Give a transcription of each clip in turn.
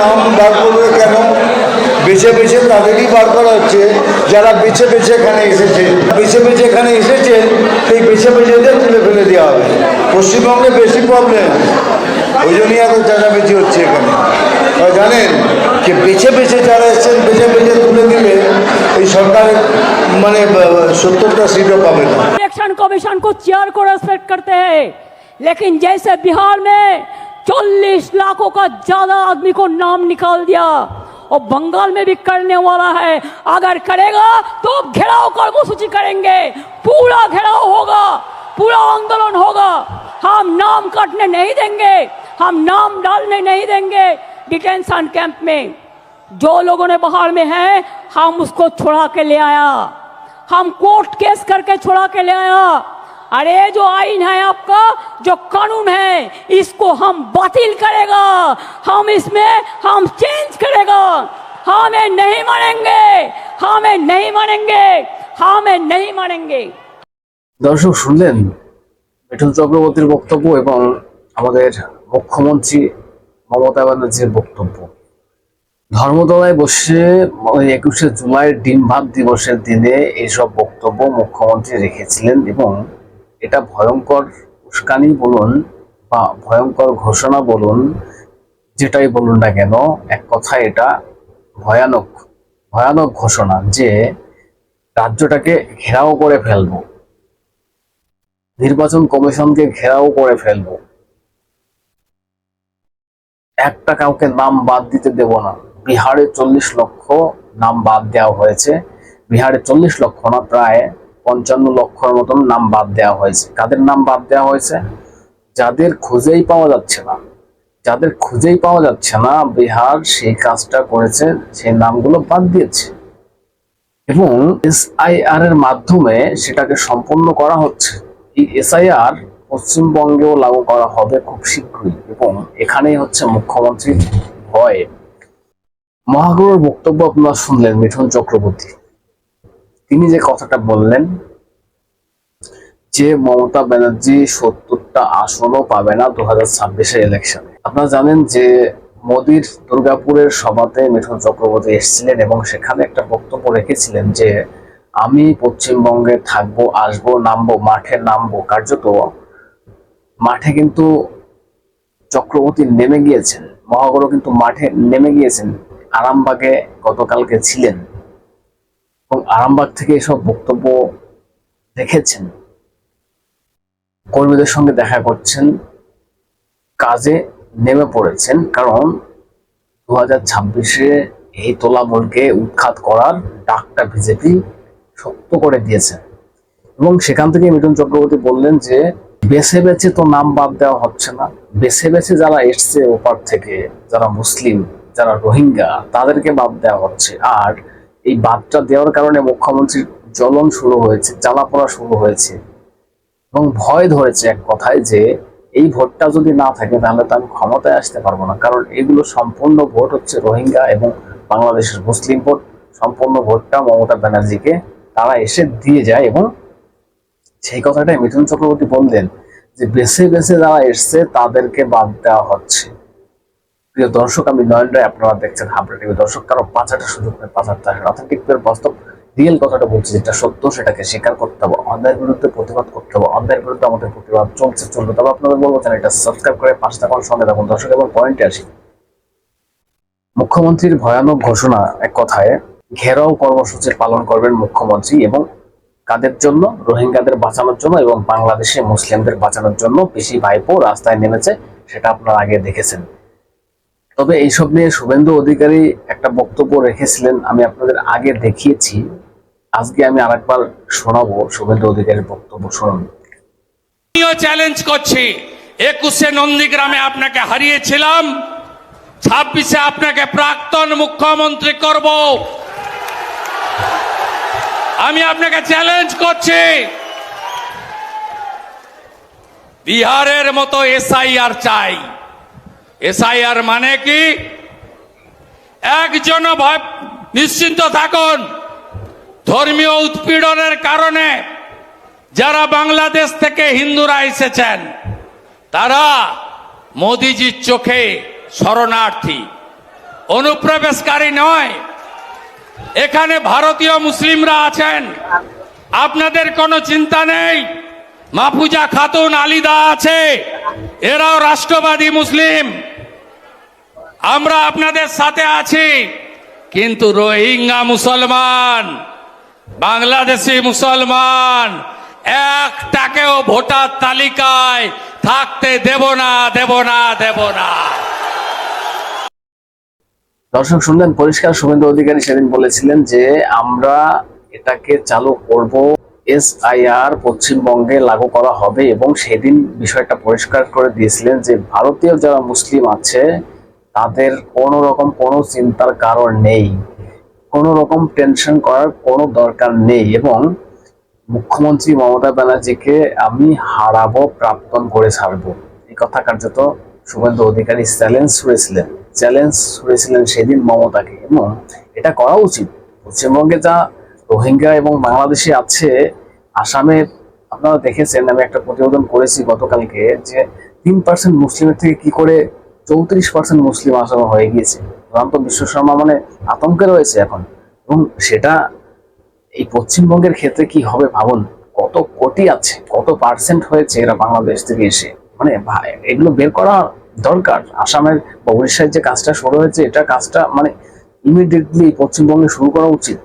নাম বার করবে কেন বেছে বেছে তাদেরই বার করা হচ্ছে যারা বেছে বেছে এখানে এসেছে বেছে বেছে এখানে এসেছে সেই বেছে বেছেদের তুলে ফেলে দেওয়া হবে পশ্চিমবঙ্গে বেশি প্রবলেম ওই জন্যই এত চেঁচামেচি হচ্ছে এখানে আর জানেন যে বেছে বেছে যারা এসেছেন বেছে বেছে তুলে দিলে এই সরকার মানে সত্তরটা সিটও পাবে না इलेक्शन कमीशन को चेयर को रेस्पेक्ट करते हैं लेकिन जैसे बिहार में 40 लाखों का ज़्यादा आदमी को नाम निकाल दिया। और बंगाल में भी करने वाला है। अगर करेगा तो घेराव कर्मसूची करेंगे। पूरा घेराव होगा, पूरा आंदोलन होगा। हम नाम काटने नहीं देंगे, हम नाम डालने नहीं देंगे डिटेंशन कैंप में। जो लोगों ने बाहर में है, हम उसको छुड़ा के ले आया। हम कोर्ट केस करके छुड़ा के ले आया। अरे जो आइन है आपका जो कानून है इसको हम बातिल करेगा हम इसमें हम चेंज करेगा हमें नहीं मानेंगे हमें नहीं मानेंगे हमें नहीं मानेंगे দর্শক শুনলেন মিঠুন চক্রবর্তীর বক্তব্য এবং আমাদের মুখ্যমন্ত্রী মমতা ব্যানার্জির বক্তব্য ধর্মতলায় বসে ওই একুশে জুলাই ডিম ভাত দিবসের দিনে এইসব বক্তব্য মুখ্যমন্ত্রী রেখেছিলেন এবং এটা ভয়ঙ্কর উস্কানি বলুন বা ভয়ঙ্কর ঘোষণা বলুন, যেটাই বলুন না কেন, এক কথায় এটা ভয়ানক ভয়ানক ঘোষণা যে রাজ্যটাকে ঘেরাও করে ফেলব। নির্বাচন কমিশনকে ঘেরাও করে ফেলব। একটা কাউকে নাম বাদ দিতে দেব না। বিহারে চল্লিশ লক্ষ নাম বাদ দেওয়া হয়েছে। বিহারে চল্লিশ লক্ষ না, প্রায় পঞ্চান্ন লক্ষর মতন নাম বাদ দেওয়া হয়েছে। কাদের নাম বাদ দেওয়া হয়েছে? যাদের খুঁজেই পাওয়া যাচ্ছে না। যাদের খুঁজেই পাওয়া যাচ্ছে না, বিহার সেই কাজটা করেছে, সেই নামগুলো বাদ দিয়েছে। এবং এসআইআর এর মাধ্যমে সেটাকে সম্পন্ন করা হচ্ছে। এই এসআইআর পশ্চিমবঙ্গেও লাগু করা হবে খুব শীঘ্রই এবং এখানেই হচ্ছে মুখ্যমন্ত্রীর ভয়। মহাগুরুর বক্তব্য আপনারা শুনলেন, মিঠুন চক্রবর্তী। তিনি যে কথাটা বললেন যে মমতা ব্যানার্জি সত্তরটা আসনও পাবে না দু হাজার ছাব্বিশের ইলেকশনে আপনারা জানেন যে মোদির দুর্গাপুরের সভাতে মিঠুন চক্রবর্তী এসেছিলেন এবং সেখানে একটা বক্তব্য রেখেছিলেন যে, আমি পশ্চিমবঙ্গে থাকব, আসব, নামবো, মাঠে নামবো। কার্যত মাঠে কিন্তু চক্রবর্তী নেমে গিয়েছেন। মহাগুরু কিন্তু মাঠে নেমে গিয়েছেন। আরামবাগে গতকালকে ছিলেন। এবং আরামবাগ থেকে এসব বক্তব্য রেখেছেন কর্মীদের সঙ্গে দেখা করছেন, কাজে নেমে পড়েছেন, কারণ দু হাজার ছাব্বিশে এই তোলামূলকে উৎখাত করার ডাকটা বিজেপি শক্ত করে দিয়েছে। এবং সেখান থেকে মিঠুন চক্রবর্তী বললেন যে, বেছে বেছে তো নাম বাদ দেওয়া হচ্ছে না। বেছে বেছে যারা এসছে ওপার থেকে, যারা মুসলিম, যারা রোহিঙ্গা, তাদেরকে বাদ দেওয়া হচ্ছে। আর এই বাদটা দেওয়ার কারণে মুখ্যমন্ত্রীর জ্বলন শুরু হয়েছে, জ্বালাপোড়া শুরু হয়েছে। এবং ভয় ধরেছে এক কথায় যে, এই ভোটটা যদি না থাকে, তাহলে তো আমি ক্ষমতায় আসতে পারব না। কারণ এগুলো সম্পূর্ণ ভোট হচ্ছে রোহিঙ্গা এবং বাংলাদেশের মুসলিম ভোট। সম্পূর্ণ ভোটটা মমতা ব্যানার্জিকে তারা এসে দিয়ে যায় এবং সেই কথাটাই মিথুন চক্রবর্তী বললেন যে, বেছে বেছে যারা এসছে, তাদেরকে বাদ দেওয়া হচ্ছে। প্রিয় দর্শক, আমি নয়ন রায়, আপনারা দেখছেন হাবড়া টিভি। দর্শক, কারও সুযোগ নেই বাস্তব রিয়েল কথাটা বলছি, যেটা সত্য, সেটাকে স্বীকার করতে হবে। অন্যায়ের বিরুদ্ধে প্রতিবাদ করতে হবে। অন্যায়ের বিরুদ্ধে আমাদের প্রতিবাদ চলছে, চলবে। তবে আপনাদের বলব, চ্যানেলটা সাবস্ক্রাইব করে পাঁচ সঙ্গে থাকুন। দর্শক এবং পয়েন্টে আসি। মুখ্যমন্ত্রীর ভয়ানক ঘোষণা এক কথায়, ঘেরাও কর্মসূচি পালন করবেন মুখ্যমন্ত্রী এবং কাদের জন্য? রোহিঙ্গাদের বাঁচানোর জন্য এবং বাংলাদেশে মুসলিমদের বাঁচানোর জন্য পিসি ভাইপো রাস্তায় নেমেছে, সেটা আপনারা আগে দেখেছেন। তবে এইসব নিয়ে শুভেন্দু অধিকারী একটা বক্তব্য রেখেছিলেন, আমি আপনাদের আগে দেখিয়েছি। আজকে আমি আরেকবার শোনাবো শুভেন্দু অধিকারীর বক্তব্য, শুনুন। চ্যালেঞ্জ করছি। একুশে নন্দীগ্রামে আপনাকে হারিয়েছিলাম। ছাব্বিশে আপনাকে প্রাক্তন মুখ্যমন্ত্রী করব। আমি আপনাকে চ্যালেঞ্জ করছি। বিহারের মতো এসআইআর চাই। এসআইআর মানে কি? একজন ভয় নিশ্চিন্ত থাকুন। ধর্মীয় উৎপীড়নের কারণে যারা বাংলাদেশ থেকে হিন্দুরা এসেছেন, তারা মোদিজির চোখে শরণার্থী। অনুপ্রবেশকারী নয়। এখানে ভারতীয় মুসলিমরা আছেন। আপনাদের কোনো চিন্তা নেই? মাফুজা খাতুন আলিদা আছে। এরাও রাষ্ট্রবাদী মুসলিম। আমরা আপনাদের সাথে আছি, কিন্তু রোহিঙ্গা মুসলমান, বাংলাদেশি মুসলমান, একটাকেও ভোটার তালিকায় থাকতে দেব না দেব না দেব না। দর্শক, শুনলেন পরিষ্কার শুভেন্দু অধিকারী সেদিন বলেছিলেন যে আমরা এটাকে চালু করব এস আইআর পশ্চিমবঙ্গে লাগু করা হবে এবং সেদিন বিষয়টা পরিষ্কার করে দিয়েছিলেন যে ভারতীয় যারা মুসলিম আছে তাদের কোনো রকম কোনো চিন্তার কারণ নেই, কোনো রকম টেনশন করার কোনো দরকার নেই এবং মুখ্যমন্ত্রী মমতা ব্যানার্জিকে আমি হারাবো প্রাপ্তন করে ছাড়বো। এই কথা কার্যত শুভেন্দু অধিকারী চ্যালেঞ্জ ছুড়েছিলেন চ্যালেঞ্জ ছুড়েছিলেন সেদিন মমতাকে এবং এটা করা উচিত। পশ্চিমবঙ্গে যা রোহিঙ্গা এবং বাংলাদেশে আছে আসামে আপনারা দেখেছেন, আমি একটা প্রতিবেদন করেছি গতকালকে যে তিন পার্সেন্ট মুসলিমের থেকে কি করে চৌত্রিশ পার্সেন্ট মুসলিম আসামে হয়ে গিয়েছে। চূড়ান্ত বিশ্ব শর্মা মানে আতঙ্কে রয়েছে এখন। এবং সেটা এই পশ্চিমবঙ্গের ক্ষেত্রে কি হবে ভাবুন? কত কোটি আছে, কত পার্সেন্ট হয়েছে এরা বাংলাদেশ থেকে এসে? মানে এগুলো বের করা দরকার। আসামের উড়িষ্যার যে কাজটা শুরু হয়েছে, এটা কাজটা মানে ইমিডিয়েটলি পশ্চিমবঙ্গে শুরু করা উচিত।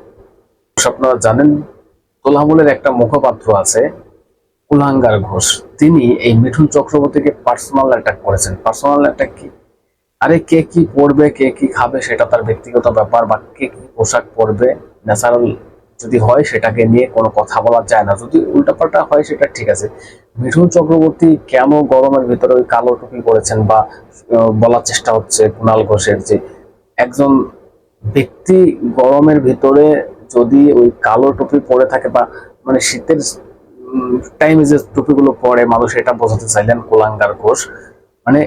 আপনারা জানেন তোলামূলের একটা মুখপাত্র আছে কুলাঙ্গার ঘোষ। তিনি এই মিঠুন চক্রবর্তীকে পার্সোনাল অ্যাটাক করেছেন। পার্সোনাল অ্যাটাক কি? আরে কে কি পড়বে কে কি খাবে সেটা তার ব্যক্তিগত ব্যাপার বা কে কি পোশাক পরবে। ন্যাচারাল যদি হয় সেটাকে নিয়ে কোনো কথা বলা যায় না। যদি উল্টাপাল্টা হয় সেটা ঠিক আছে। মিঠুন চক্রবর্তী কেন গরমের ভিতরে ওই কালো টুপি পরেছেন বা বলার চেষ্টা হচ্ছে কুণাল ঘোষের যে, একজন ব্যক্তি গরমের ভিতরে যদি ওই কালো টুপি পরে থাকে বা মানে শীতের টাইমে যে টুপিগুলো পরে মানুষ এটা বোঝাতে চাইলেন কোলাঙ্গার ঘোষ। মানে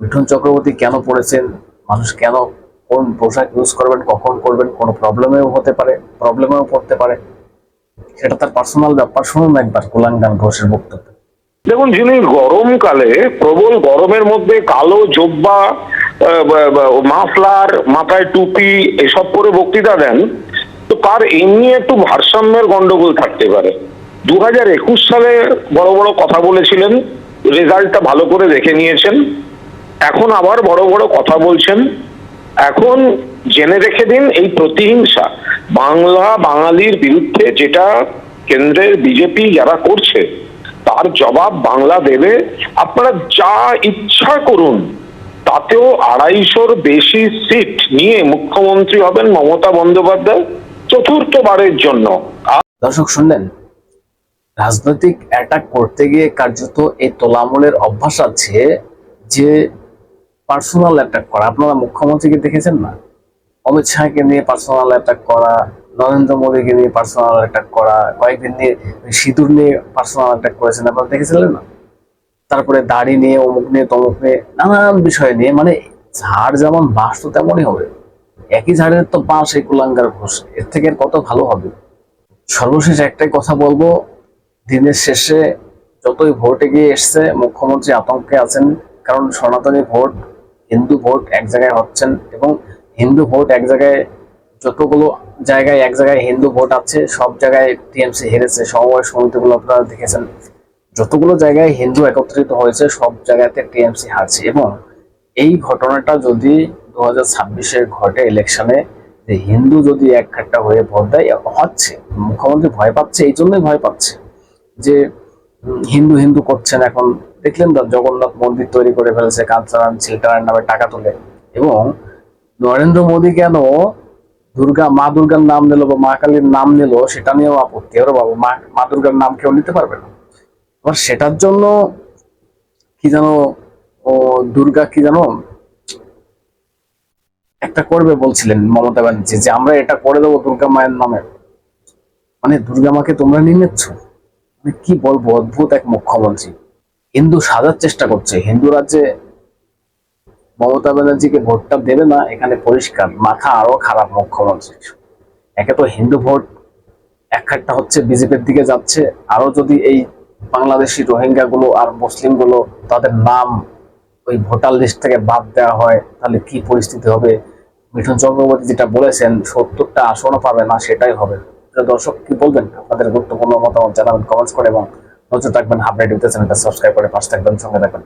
মিঠুন চক্রবর্তী কেন পড়েছেন মানুষ কেন কোন পোশাক ইউজ করবেন, কখন করবেন, কোনো প্রবলেমেও হতে পারে প্রবলেমেও পড়তে পারে। সেটা তার পার্সোনাল ব্যাপার। শুনুন একবার কোলাঙ্গার ঘোষের বক্তব্য। দেখুন, যিনি গরমকালে প্রবল গরমের মধ্যে কালো জব্বা মাফলার, মাথায় টুপি এসব পরে বক্তৃতা দেন, তো তার এমনি একটু ভারসাম্যের গন্ডগোল থাকতে পারে। দু হাজার একুশ সালে বড় বড় কথা বলেছিলেন, রেজাল্টটা ভালো করে দেখে নিয়েছেন, এখন আবার বড় বড় কথা বলছেন। এখন জেনে রেখে দিন এই প্রতিহিংসা, বাংলা বাঙালির বিরুদ্ধে যেটা কেন্দ্রের বিজেপি যারা করছে, তার জবাব বাংলা দেবে। আপনারা যা ইচ্ছা করুন, তাতেও আড়াইশোর বেশি সিট নিয়ে মুখ্যমন্ত্রী হবেন মমতা বন্দ্যোপাধ্যায় চতুর্থবারের জন্য। দর্শক শুনলেন রাজনৈতিক অ্যাটাক করতে গিয়ে কার্যত এই তোলামূলের অভ্যাস আছে যে পার্সোনাল অ্যাটাক করা। আপনারা মুখ্যমন্ত্রীকে দেখেছেন না? অমিত শাহকে নিয়ে পার্সোনাল অ্যাটাক করা, নরেন্দ্র মোদীকে নিয়ে পার্সোনাল অ্যাটাক করা, কয়েকদিন নিয়ে সিঁদুর নিয়ে পার্সোনাল অ্যাটাক করেছেন, আপনারা দেখেছিলেন না? তারপরে দাড়ি নিয়ে, অমুক নিয়ে, তমুক নিয়ে, নানান বিষয় নিয়ে মানে ঝাড় যেমন বাঁশ তো তেমনই হবে। একই ঝাড়ের তো বাঁশ এই কুলাঙ্গার ঘোষ। এর থেকে কত ভালো হবে? সর্বশেষ একটাই কথা বলব দিনের শেষে যতই ভোট এগিয়ে এসছে, মুখ্যমন্ত্রী আতঙ্কে আছেন, কারণ সনাতনী ভোট, হিন্দু ভোট এক জায়গায় হচ্ছেন এবং হিন্দু ভোট এক জায়গায় যতগুলো জায়গায় এক জায়গায় হিন্দু ভোট আছে, সব জায়গায় টিএমসি হেরেছে, সমবায় সমিতিগুলো আপনারা দেখেছেন। যতগুলো জায়গায় হিন্দু একত্রিত হয়েছে, সব জায়গাতে টিএমসি হারছে এবং এই ঘটনাটা যদি দু হাজার ছাব্বিশে ঘটে ইলেকশনে যে হিন্দু যদি এক হয়ে ভোট দেয়, হচ্ছে। মুখ্যমন্ত্রী ভয় পাচ্ছে, এই জন্যই ভয় পাচ্ছে। যে হিন্দু হিন্দু করছেন এখন, দেখলেন তো জগন্নাথ মন্দির তৈরি করে ফেলেছে কাঞ্চনান চিলকারার নামে টাকা তুলে। এবং নরেন্দ্র মোদী কেন দুর্গা, মা দুর্গার নাম নিল বা মা কালীর নাম নিল, সেটা নিয়েও আপত্তি। ওরে বাবা, মা মা দুর্গার নাম কেউ নিতে পারবে না? আবার সেটার জন্য কি যেন, ও দুর্গা কি যেন একটা করবে বলছিলেন মমতা ব্যানার্জি, যে আমরা এটা করে দেবো দুর্গা মায়ের নামে। মানে দুর্গা মাকে তোমরা নিয়ে নিচ্ছ? কি বলব, অদ্ভুত এক মুখ্যমন্ত্রী। হিন্দু সাজার চেষ্টা করছে। হিন্দু রাজ্যে মমতা ব্যানার্জিকে ভোটটা দেবে না, এখানে পরিষ্কার। মাথা আরও খারাপ মুখ্যমন্ত্রী। একে তো হিন্দু ভোট এক একটা হচ্ছে বিজেপির দিকে যাচ্ছে। আরও যদি এই বাংলাদেশি রোহিঙ্গা গুলো আর মুসলিমগুলো তাদের নাম ওই ভোটার লিস্ট থেকে বাদ দেওয়া হয়, তাহলে কি পরিস্থিতি হবে? মিঠুন চক্রবর্তী যেটা বলেছেন, সত্তরটা আসনও পাবে না, সেটাই হবে। দর্শক, কি বলবেন? আপনাদের গুরুত্বপূর্ণ মতামত জানাবেন কমেন্টস করে এবং নজর রাখবেন আপডেট দিতে চ্যানেলটা সাবস্ক্রাইব করে পাশে থাকবেন, সঙ্গে থাকবেন।